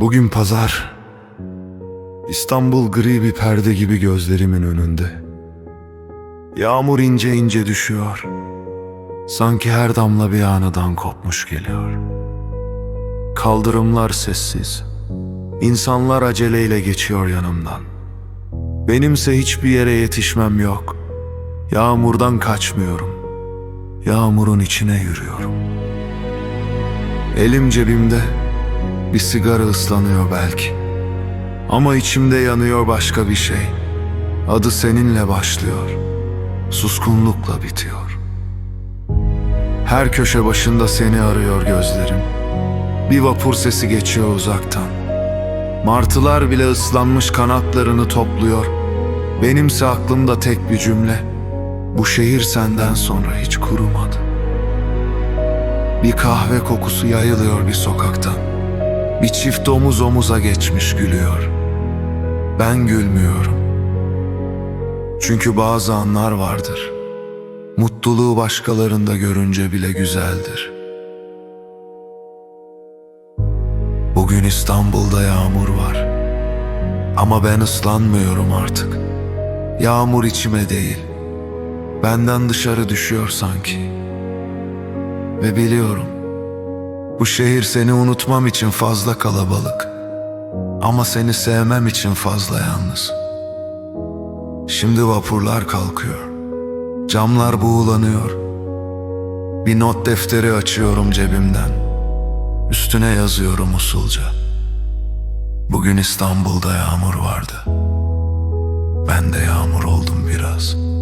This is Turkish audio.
Bugün pazar. İstanbul gri bir perde gibi gözlerimin önünde. Yağmur ince ince düşüyor. Sanki her damla bir anadan kopmuş geliyor. Kaldırımlar sessiz. İnsanlar aceleyle geçiyor yanımdan. Benimse hiçbir yere yetişmem yok. Yağmurdan kaçmıyorum. Yağmurun içine yürüyorum. Elim cebimde. Bir sigara ıslanıyor belki. Ama içimde yanıyor başka bir şey. Adı seninle başlıyor. Suskunlukla bitiyor. Her köşe başında seni arıyor gözlerim. Bir vapur sesi geçiyor uzaktan. Martılar bile ıslanmış kanatlarını topluyor. Benimse aklımda tek bir cümle. Bu şehir senden sonra hiç kurumadı. Bir kahve kokusu yayılıyor bir sokaktan. Bir çift omuz omuza geçmiş gülüyor. Ben gülmüyorum. Çünkü bazı anlar vardır. Mutluluğu başkalarında görünce bile güzeldir. Bugün İstanbul'da yağmur var. Ama ben ıslanmıyorum artık. Yağmur içime değil. Benden dışarı düşüyor sanki. Ve biliyorum. Bu şehir seni unutmam için fazla kalabalık. Ama seni sevmem için fazla yalnız. Şimdi vapurlar kalkıyor. Camlar buğulanıyor. Bir not defteri açıyorum cebimden. Üstüne yazıyorum usulca. Bugün İstanbul'da yağmur vardı. Ben de yağmur oldum biraz.''